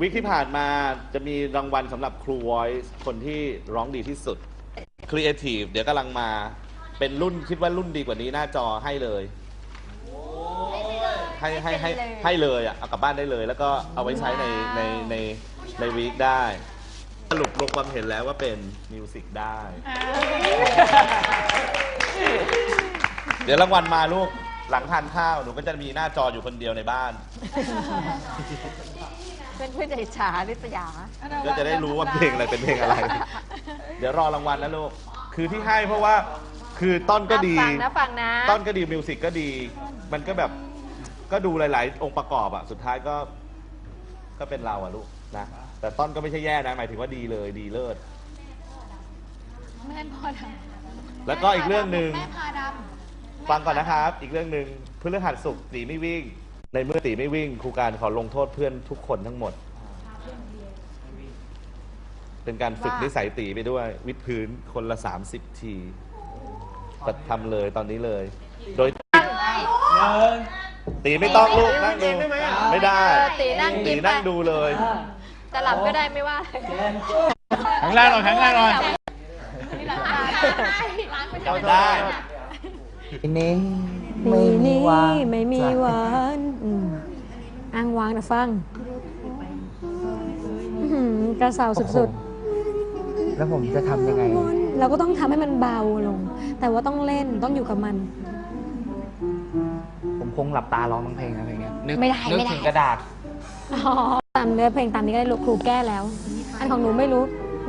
วิกที่ผ่านมาจะมีรางวัลสำหรับครู Voice คนที่ร้องดีที่สุด Creative เดี๋ยวกำลังมา เป็นรุ่นคิดว่ารุ่นดีกว่านี้หน้าจอให้เลย ให้ให้ให้ให้เลยอะเอากลับบ้านได้เลย แล้วก็เอาไว้ใช้ในในในในวีคได้ สรุปลงความเห็นแล้วว่าเป็นมิวสิกได้ เดี๋ยวรางวัลมาลูกหลังทานข้าว หนูก็จะมีหน้าจออยู่คนเดียวในบ้านเป็นเพื่อนใจฉาลิษยา ก็จะได้รู้ว่าเพลงอะไรเป็นเพลงอะไร เดี๋ยวรอรางวัลนะลูก คือที่ให้เพราะว่าคือต้นก็ดี ฟังนะฟังนะ ต้นก็ดีมิวสิกก็ดี มันก็แบบก็ดูหลาย ๆ องค์ประกอบอะสุดท้ายก็ ก็เป็นเราอะลูกนะ แต่ต้นก็ไม่ใช่แย่นะหมายถึงว่าดีเลยดีเลิศ แม่พอดแล้วก็อีกเรื่องหนึ่ง แม่พาดฟังก่อนนะครับ อีกเรื่องหนึ่งพฤหัสศุกร์ตีไม่วิ่ง ในเมื่อตีไม่วิ่งครูการขอลงโทษเพื่อนทุกคนทั้งหมด เป็นการฝึกนิสัยตีไปด้วย วิดพื้นคนละ 30 ทีตัดทำเลยตอนนี้เลย โดยตีไม่ต้องลูกนั่งดูไม่ได้เออตีนั่งตียิ้มไปนั่งดูเลยจะหลับก็ได้ไม่ว่าอะไรแข็งแรงหน่อยแข็งแรงหน่อยำร้านไปทำได้ ปีนี้ปีนี้วางไม่มีใจหวานอืมอ้างวางนะฟังอื้อหือกระเสาสุดแล้วผมจะทำยังไงๆเราก็ต้องทำให้มันเบาลง แต่ว่าต้องเล่นต้องอยู่กับมัน ผมคงหลับตาร้องทั้งเพลงนะเพลงเนี้ยนึกไม่ได้นึกไม่ได้ ถึงกระดาษอ๋อตามเนื้อเพลงตามนี้ก็ได้ลูกครูแก้แล้ว อันของหนูไม่รู้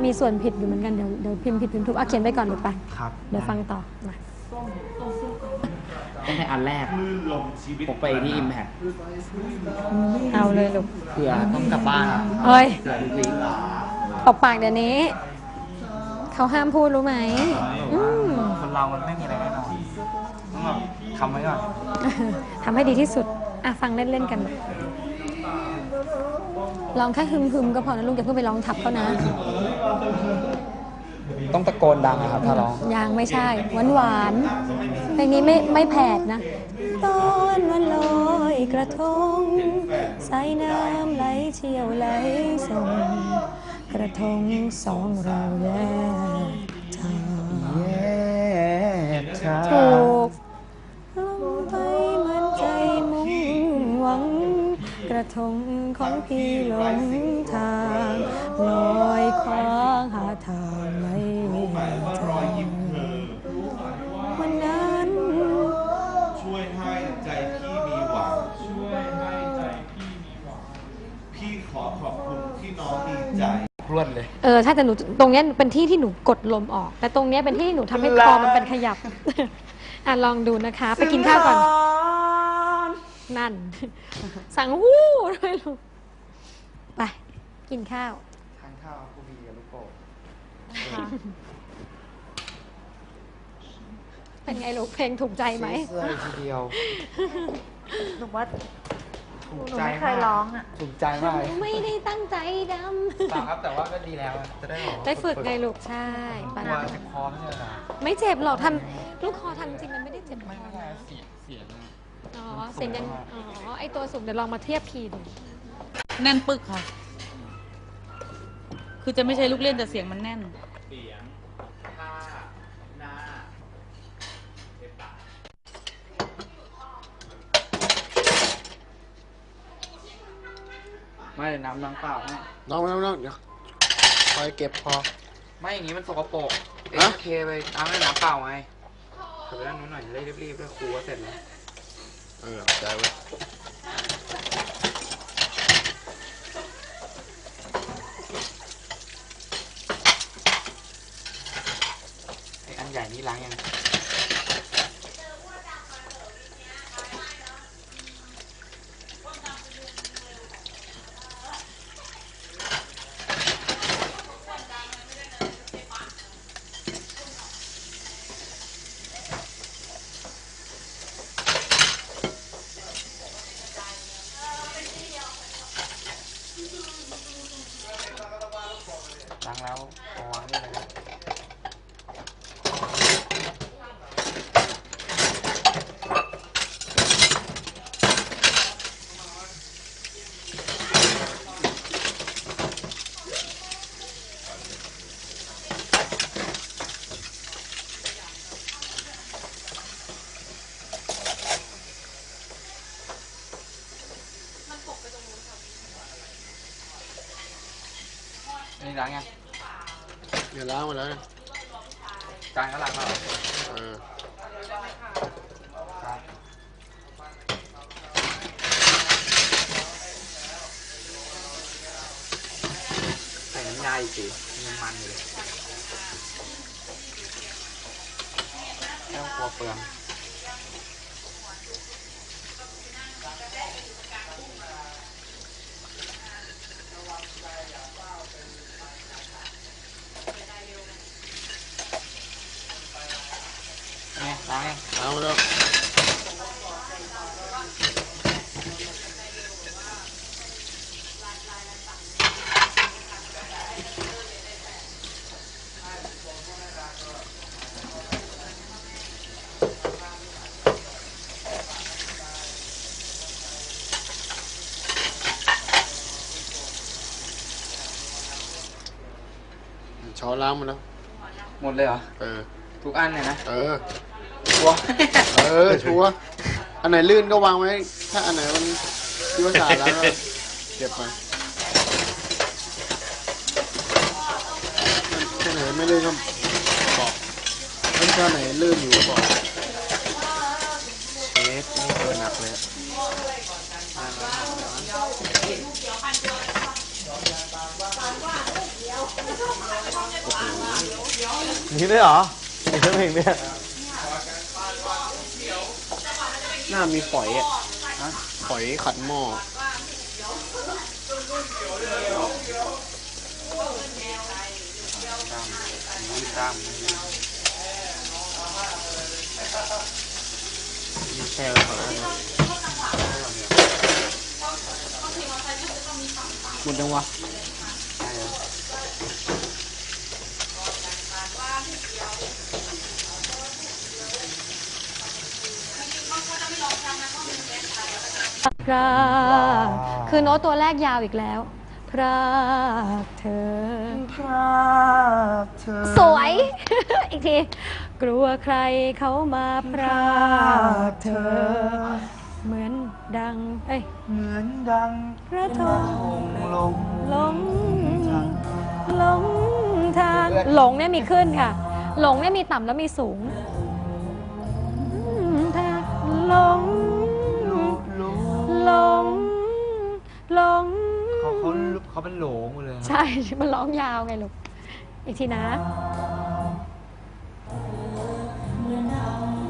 มีส่วนผิดอยู่เหมือนกัน เดี๋ยวเดี๋ยวพิมพ์ผิดพิมพ์ถูกอะเขียนไปก่อนลูกไป ครับ เดี๋ยวฟังต่อมา ตั้งแต่อันแรกผมไปที่ Impact เอาเลยลูกเผื่อต้องกลับบ้านครับเฮ้ยเผื่อทุกวีคออกปากเดี๋ยวนี้ เขาห้ามพูดรู้ไหมอืมคนเรามันไม่มีอะไรแน่นอนต้องแบบทำไว้ก่อนทำให้ดีที่สุด อะฟังเล่นๆกัน ลองแค่ฮึมๆก็พอนะลูกอย่าเพิ่งไปร้องทับเขานะ ต้องตะโกนดังนะครับถ้าร้อง ยังไม่ใช่หวานหวานๆเพลงนี้ไม่ไม่แผดนะ ตอนวันลอยกระทงสายน้ำไหลเชี่ยวไหลส่งกระทงสองเราแยกทาง แย่ชาถูก กระทงของพี่หลงทางลอยคว้างหาทางไม่เจอวันนั้นช่วยให้ใจพี่มีหวังช่วยให้ใจพี่มีหวังพี่ขอขอบคุณที่น้องดีใจพรวดเลยเออใช่แต่หนูตรงเนี้ยเป็นที่ที่หนูกดลมออก แต่ตรงเนี้ยเป็นที่ที่หนูทำให้คอมันเป็นขยับ อะลองดูนะคะ ไปกินข้าวก่อน นั่นสั่งวู้ด้วยลูกไป กินข้าว ทานข้าวกูบีกับลูกโป่งเป็นไงลูกเพลงถูกใจไหมเสื้อเลยทีเดียว หนูว่า ถูกหนูใจไม่เคยร้องอะถูกใจมากเลยไม่ได้ตั้งใจดเปล่าครับแต่ว่าก็ดีแล้วอะจะได้บอกำว่าได้ฝึกไงลูกใช่กปะลัวจะคอไม่ใช่เหรอไม่เจ็บหรอกทำลูกคอทำจริงมันไม่ได้เจ็บคไม่อไม่ใช่นะเสียงเสียง อ๋อเสียงยังอ๋อไอตัวสูงเดี๋ยวลองมาเทียบคีย์ดูแน่นปึกค่ะ คือจะไม่ใช่ลูกเล่นแต่เสียงมันแน่น เสียงท่าหน้าเอปากไม่น้ำน้ำเปล่าให้น้องน้องน้องเดี๋ยวคอยเก็บพอ ไม่อย่างนี้มันสกปรกเอ็ฮะเคไปน้ำให้น้ำเปล่าไงเดี๋ยวไปด้านนู้นหน่อยจะได้รีบๆด้วยครูก็เสร็จแล้ว เออใจไว้ไออันใหญ่นี่ล้างยัง ล้างแล้วเอาวางนี่เลยครับ นี่ ล้างยังเดี๋ยวล้างมาแล้วนะจานก็ล้างแล้วเหรอเออครับใส่น้ำยาอีกสิมันมันอยู่เลยไม่ต้องกลัวเปลืองเนี่ยล้าง ยังล้างมาแล้วช้อนล้างมาแล้ว หมดเลยเหรอ เออ ทุกอันเนี่ยนะ เออ กลัวเออชัวร์อันไหนลื่นก็วางไว้ ถ้าอันไหนมันคิดว่าสะอาดแล้วก็เก็บไปถ้าไหนไม่ลื่นก็บอกถ้าไหนลื่นอยู่ก็บอกเทสนี่เกินหนักเลยอะนี่ได้เหรอไอ้เครื่องเพลงเนี่ย ห น้ามีฝอยอะฮะฝอยขัดหม้อตามมีแช่ไว้ก่อนนะหมดยังวะ พรากคือโน้ตตัวแรกยาวอีกแล้ว พรากเธอ พรากเธอสวย อีกที กลัวใครเขามาพรากเธอ เหมือนดัง เอ้ย เหมือนดังกระทงลงหลงหลงทางหลงเนี่ยมีขึ้นค่ะ หลงเนี่ยมีต่ำแล้วมีสูงอืมทางหลง หลงหลงเขาเขาเขาเป็นโหลงหมดเลยใช่ มันร้องยาวไงลูก อีกทีนะ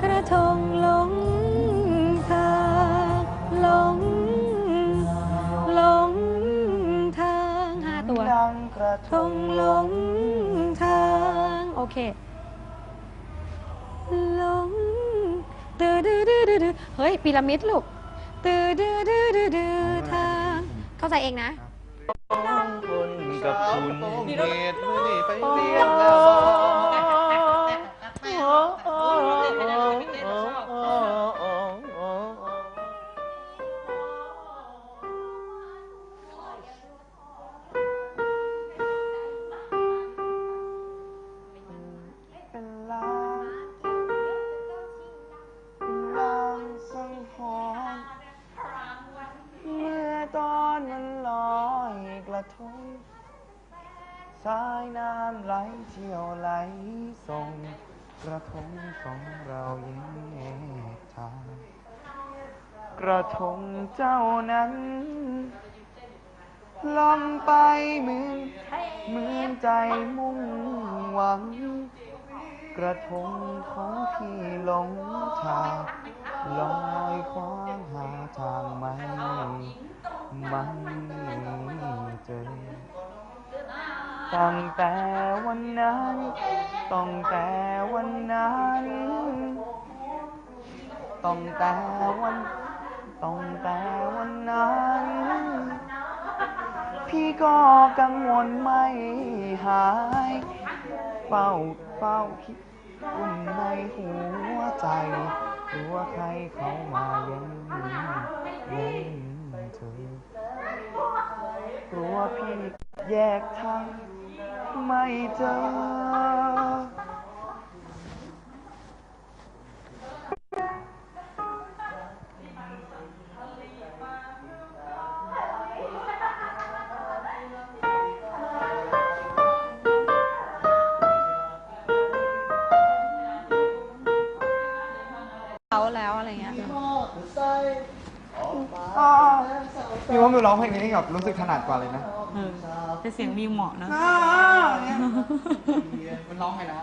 กระทงหลงทางหลงหลงทางห้าตัวดังกระทงหลงทาง โอเคหลงตือดือดือดือดือเฮ้ยพีระมิดลูก ตื้อดื้อดื้อดื้อดื้อเธอเข้าใจเองนะคนกับคุณเหตุไม่ได้ไปเรียนแล้วเป็นำเที่ยวไหลส่งกระทงของเราแยกทางกระทงเจ้านั้นลองไปเหมือนเหมือนใจมุ่งหวัง กระทงของพี่หลงทางลอยคว้างหาทางไม่ไม่เจอ ตั้งแต่วันนั้น ตั้งแต่วันนั้น ตั้งแต่วัน ตั้งแต่วันนั้น พี่ก็กังวลไม่หาย เฝ้าเฝ้าคิดอุ่นในหัวใจกลัวใครเขามาเย็นเย็นเธอกลัวพี่แยกทาง ไม่เจอเขาแล้วอะไรเงี้ย มีว่ามิวร้องเพลงนี้นี่แบบรู้สึกถนัดกว่าเลยนะเออแเสียงมิวเหมาะนะ มันร้องไงนะ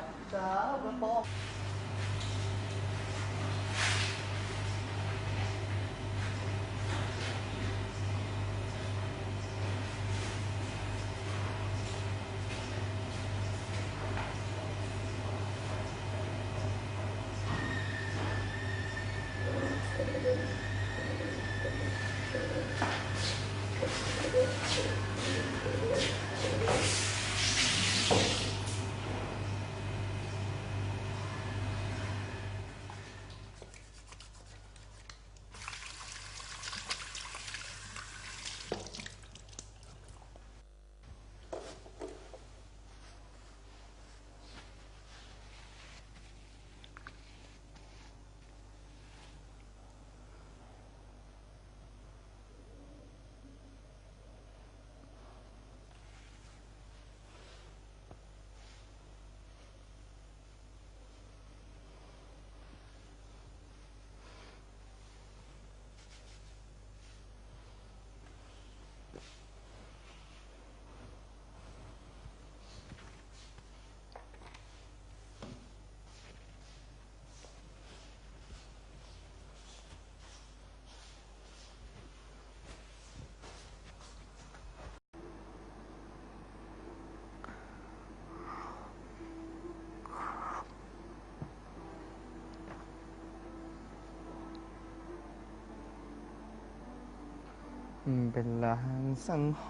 เป็นลางสังห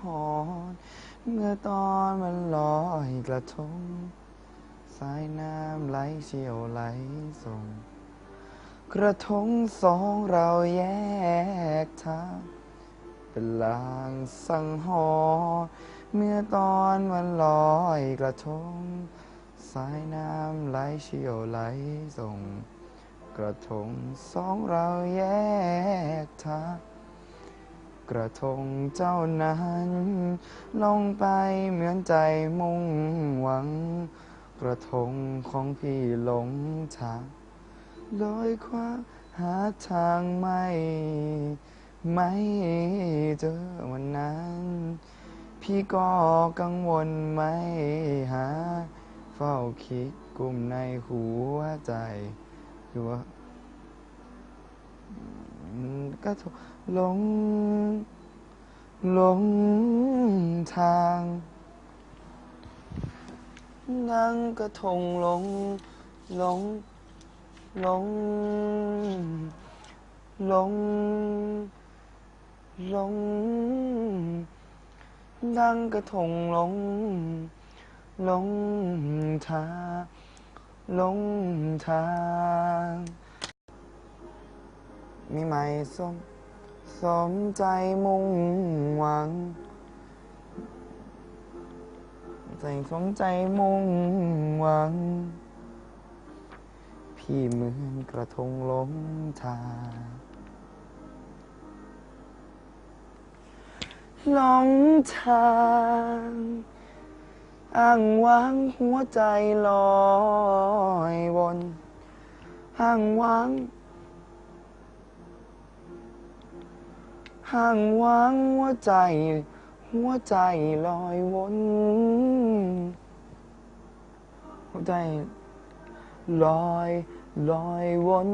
รณ์เมื่อตอนมันลอยกระทง สายน้ำไหลเชี่ยวไหลส่ง กระทงสองเราแยกทางเป็นลางสังหรณ์เมื่อตอนมันลอยกระทง สายน้ำไหลเชี่ยวไหลส่ง กระทงสองเราแยกทาง กระทงเจ้านั้นลงไปเหมือนใจมุ่งหวัง กระทงของพี่หลงทางโดยคว้าหาทางไม่ ไม่เจอวันนั้น พี่ก็กังวลไม่หา เฝ้าคิดกลุ่มในหัวใจคือว่า ก็ถูกหลงหลงทางนั่งกระทงหลงหลงหลงหลงหลงนั่งกระทงหลงหลงทางหลงทาง มีไหมสมสมใจมุ่งหวัง ใจสมใจมุ่งหวัง พี่เหมือนกระทงหลงทางหลงทางอ้างว้างหัวใจลอยวนอ้างว้าง ห่างวางหัวใจ หัวใจลอยวนหัวใจลอยลอยวน